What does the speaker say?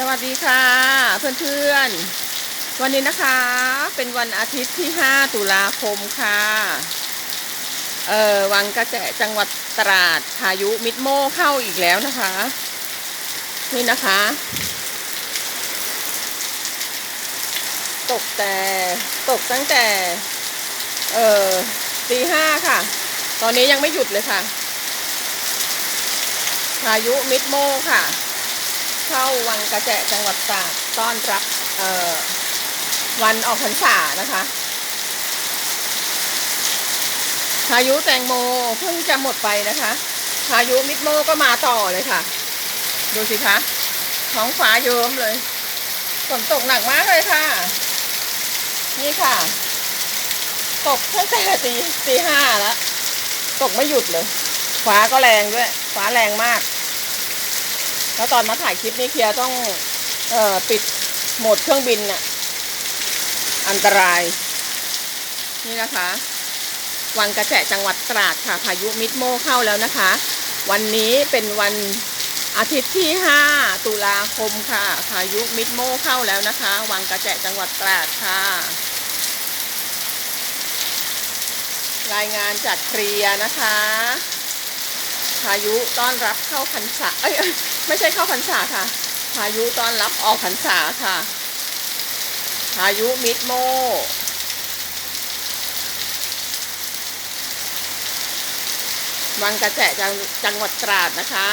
สวัสดีค่ะ เพื่อนๆ วันนี้นะคะเป็นวันอาทิตย์ที่ 5 ตุลาคมค่ะเออวังกระแจจังหวัดตราดพายุมิดโมเข้าอีกแล้วนะคะ นี่นะคะ ตกแต่ตกตั้งแต่ เออตีห้าค่ะ ตอนนี้ยังไม่หยุดเลยค่ะ พายุมิดโมค่ะ วังกระแจจังหวัดตราดต้อนรับวันออกพรรษานะคะพายุแตงโมเพิ่งจะหมดไปนะคะพายุมิดโมก็มาต่อเลยค่ะ ดูสิคะท้องฟ้าเยิ้มเลยฝนตกหนักมากเลยค่ะ นี่ค่ะ ตกตั้งแต่ตีตีห้าแล้ว ตกไม่หยุดเลย ฟ้าก็แรงด้วย ฟ้าแรงมาก แล้วตอนมาถ่ายคลิปนี้เคลียต้องเอ่อปิดโหมดเครื่องบินน่ะ อันตราย นี่นะคะ วังกระแจจังหวัดตราดค่ะ พายุมิดโมเข้าแล้วนะคะ วันนี้เป็นวันอาทิตย์ที่ 5 ตุลาคมค่ะ พายุมิดโมเข้าแล้วนะคะ วังกระแจจังหวัดตราดค่ะ รายงานจากเคลียนะคะ พายุต้อนรับเข้าพรรษาเอ้ยไม่ใช่เข้าพรรษาค่ะ พายุต้อนรับออกพรรษาค่ะ พายุมิดโมวังกระแจจังจังหวัดตราดนะคะ